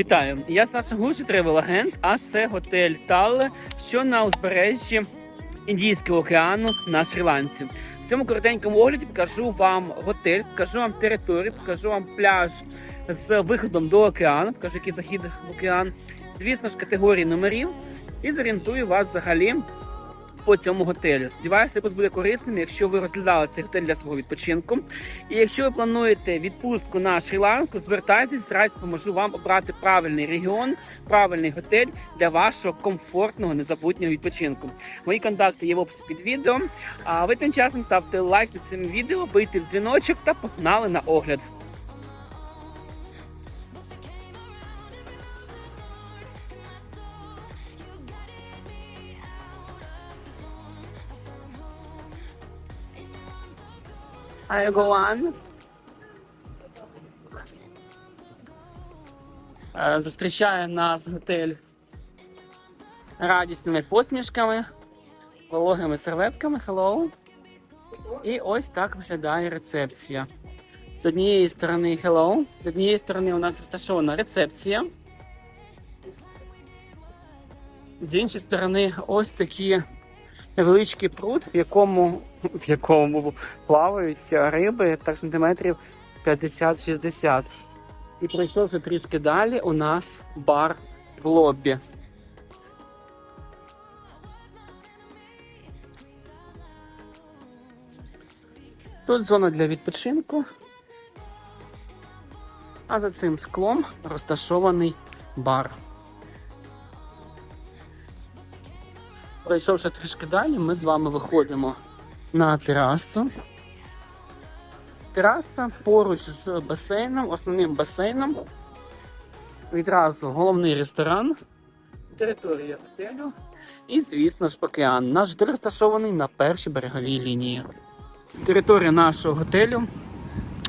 Вітаю! Я Саша Гурчий, тревел-агент, а це готель Талле, що на узбережжі Індійського океану на Шрі-Ланці. В цьому коротенькому огляді покажу вам готель, покажу вам територію, покажу вам пляж з виходом до океану, покажу, який захід в океан, звісно ж, категорії номерів і зорієнтую вас взагалі по цьому готелю. Сподіваюся, випуск буде корисним, якщо ви розглядали цей готель для свого відпочинку. І якщо ви плануєте відпустку на Шрі-Ланку, звертайтесь, радь поможу вам обрати правильний регіон, правильний готель для вашого комфортного незабутнього відпочинку. Мої контакти є в описі під відео. А ви тим часом ставте лайк під цим відео, бийте в дзвіночок та погнали на огляд. Hi, everyone. Е, Зустрічає нас готель радісними посмішками, вологими серветками. Hello. І ось так виглядає рецепція. З однієї сторони hello, з однієї сторони у нас розташована рецепція. З іншої сторони, ось такі невеличкий пруд, в якому, в якому плавають риби так сантиметрів 50-60. І пройшовши трішки далі, у нас бар в лоббі. Тут зона для відпочинку. А за цим склом розташований бар. Пройшовши трішки далі, ми з вами виходимо на терасу. Тераса поруч з басейном, основним басейном. Відразу головний ресторан, територія готелю і, звісно ж, океан. Наш готель розташований на першій береговій лінії. Територія нашого готелю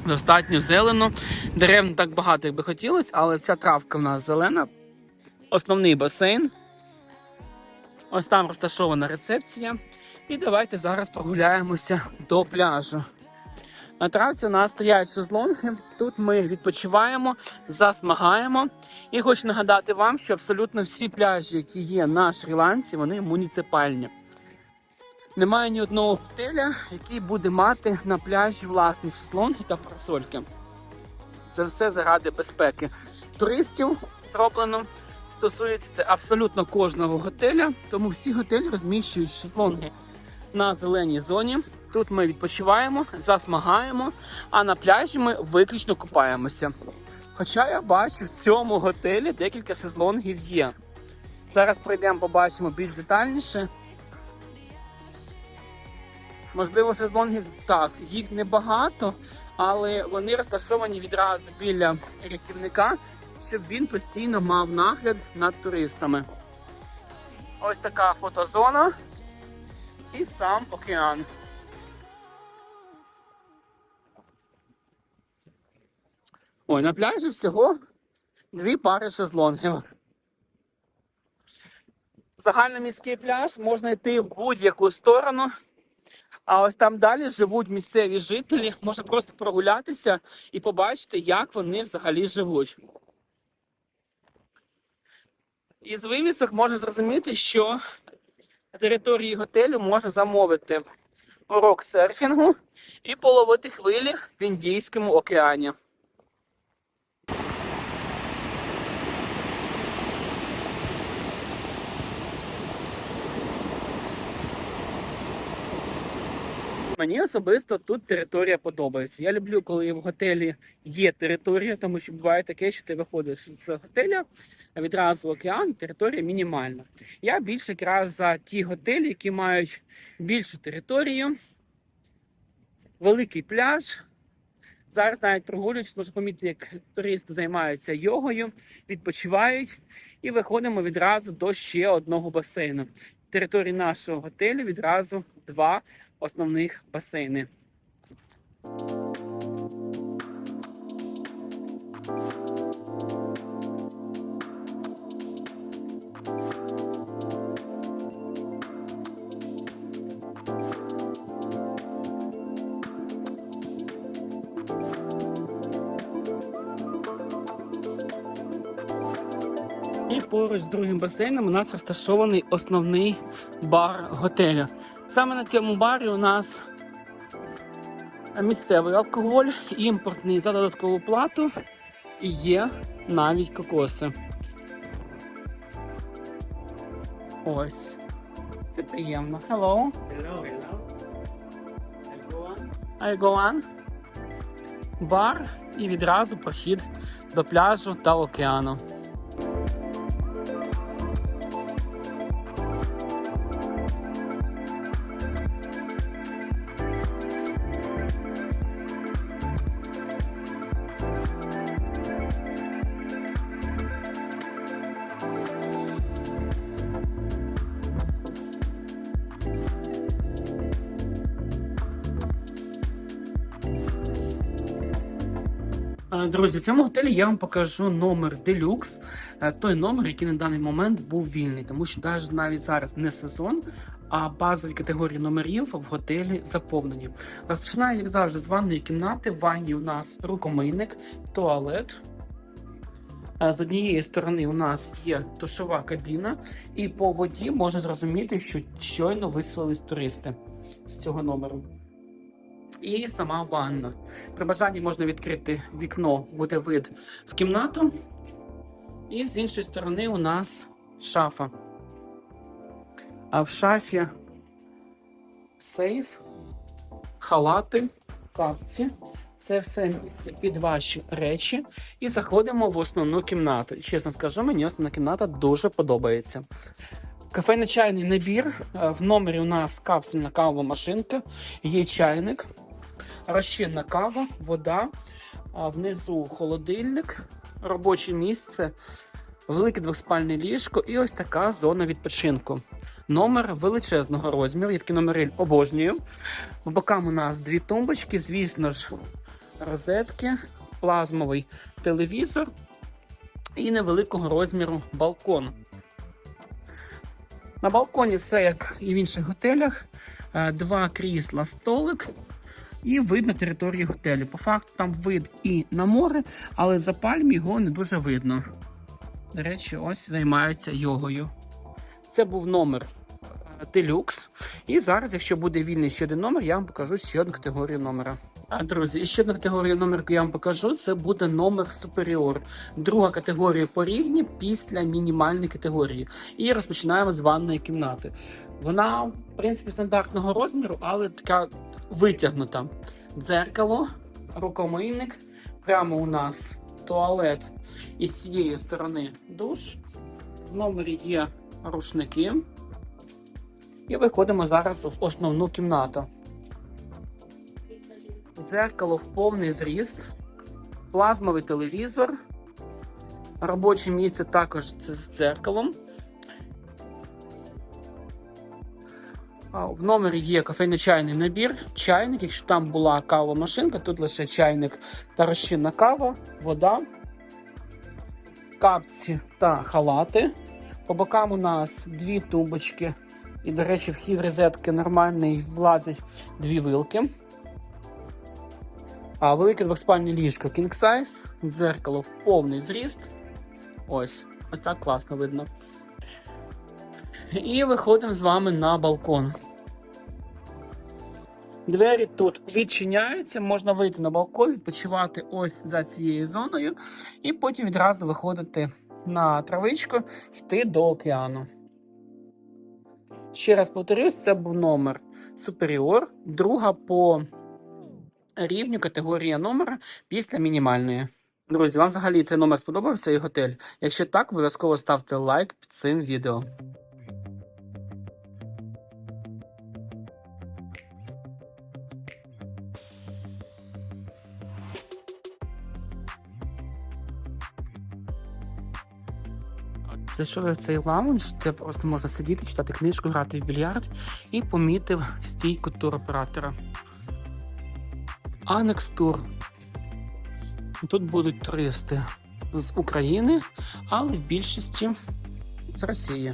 достатньо зелено. Дерев не так багато, як би хотілося, але вся травка в нас зелена. Основний басейн. Ось там розташована рецепція. І давайте зараз прогуляємося до пляжу. На травці у нас стоять шезлонги. Тут ми відпочиваємо, засмагаємо. І хочу нагадати вам, що абсолютно всі пляжі, які є на Шрі-Ланці, вони муніципальні. Немає ні одного готеля, який буде мати на пляжі власні шезлонги та парасольки. Це все заради безпеки туристів зроблено. Стосується це абсолютно кожного готеля, тому всі готелі розміщують шезлонги на зеленій зоні. Тут ми відпочиваємо, засмагаємо, а на пляжі ми виключно купаємося. Хоча я бачу, в цьому готелі декілька шезлонгів є. Зараз пройдемо, побачимо більш детальніше. Можливо, шезлонгів так, їх небагато, але вони розташовані відразу біля рятівника, щоб він постійно мав нагляд над туристами. Ось така фотозона і сам океан. Ой, на пляжі всього дві пари шезлонгів. Загальноміський пляж можна йти в будь-яку сторону. А ось там далі живуть місцеві жителі. Можна просто прогулятися і побачити, як вони взагалі живуть. Із вивісок можна зрозуміти, що на території готелю можна замовити урок серфінгу і половити хвилі в Індійському океані. Мені особисто тут територія подобається. Я люблю, коли в готелі є територія, тому що буває таке, що ти виходиш з готеля, відразу океан, територія мінімальна. Я більше якраз за ті готелі, які мають більшу територію, великий пляж. Зараз навіть прогулюючись, можна помітити, як туристи займаються йогою, відпочивають і виходимо відразу до ще одного басейну. Території нашого готелю відразу два основних басейни. І поруч з другим басейном у нас розташований основний бар готелю. Саме на цьому барі у нас місцевий алкоголь, імпортний за додаткову плату і є навіть кокоси. Ось. Це приємно. Hello. Hello, hello. Everyone. I go on. Бар і відразу прохід до пляжу та океану. Друзі, в цьому готелі я вам покажу номер Deluxe, е, той номер, який на даний момент був вільний, тому що навіть навіть зараз не сезон, а базові категорії номерів в готелі заповнені. Розпочинаю, як завжди, з ванної кімнати. В ванні у нас рукомийник, туалет. Е, З однієї сторони у нас є душова кабіна, і по воді можна зрозуміти, що щойно виселились туристи з цього номеру. І сама ванна. При бажанні можна відкрити вікно, буде вид в кімнату. І з іншої сторони у нас шафа. А в шафі сейф, халати, капці. Це все під ваші речі. І заходимо в основну кімнату. Чесно скажу, мені основна кімната дуже подобається. Кафейно-чайний набір. Е, В номері у нас капсульна кавова машинка, є чайник, розчинна кава, вода, внизу холодильник, робоче місце, велике двоспальне ліжко і ось така зона відпочинку. Номер величезного розміру, я такий номери обожнюю. В бокам у нас дві тумбочки, звісно ж, розетки, плазмовий телевізор і невеликого розміру балкон. На балконі все як і в інших готелях. Е, Два крісла, столик і вид на території готелю. По факту там вид і на море, але за пальм його не дуже видно. До речі, ось займаються йогою. Це був номер Deluxe. І зараз, якщо буде вільний ще один номер, я вам покажу ще одну категорію номера. А, друзі, і ще одна категорія номер, я вам покажу, це буде номер Superior. Друга категорія по рівні після мінімальної категорії. І розпочинаємо з ванної кімнати. Вона, в принципі, стандартного розміру, але така витягнута. Дзеркало, рукомийник. Прямо у нас туалет і з цієї сторони душ. В номері є рушники. І виходимо зараз в основну кімнату. Дзеркало в повний зріст, плазмовий телевізор. Робоче місце також це з дзеркалом. В номері є кафейно-чайний набір, чайник. Якщо там була кава машинка, тут лише чайник та розчинна кава, вода, капці та халати. По бокам у нас дві тумбочки. І, до речі, вхід розетки нормальний, влазить дві вилки. А велике двоспальне ліжко King Size, дзеркало в повний зріст. Ось, ось так класно видно. І виходимо з вами на балкон. Двері тут відчиняються, можна вийти на балкон, відпочивати ось за цією зоною, і потім відразу виходити на травичку, йти до океану. Ще раз повторюсь, це був номер Superior, друга по рівню категорія номера після мінімальної. Друзі, вам взагалі цей номер сподобався і готель? Якщо так, обов'язково ставте лайк під цим відео. Зайшов в цей лаунж, де просто можна сидіти, читати книжку, грати в більярд і помітив стійку туроператора. Annex Tour. Тут будуть туристи з України, але в більшості з Росії.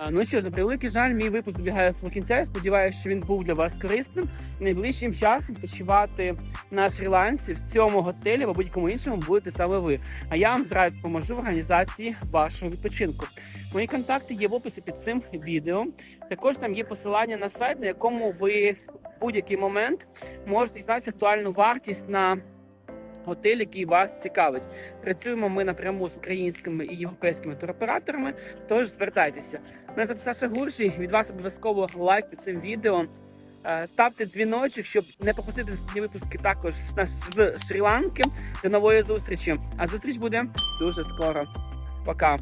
А, Ну що ж, на превеликий жаль, мій випуск добігає свого кінця. Я сподіваюся, що він був для вас корисним. Найближчим часом почувати на Шрі-Ланці в цьому готелі або будь-якому іншому будете саме ви. А я вам зразу допоможу в організації вашого відпочинку. Мої контакти є в описі під цим відео. Також там є посилання на сайт, на якому ви в будь-який момент можете дізнатися актуальну вартість на готель, який вас цікавить. Працюємо ми напряму з українськими і європейськими туроператорами. Тож звертайтеся. Мене звати Саша Гуржій. Від вас обов'язково лайк під цим відео. Е, Ставте дзвіночок, щоб не пропустити наступні випуски також з Шрі-Ланки. До нової зустрічі. А зустріч буде дуже скоро. Пока.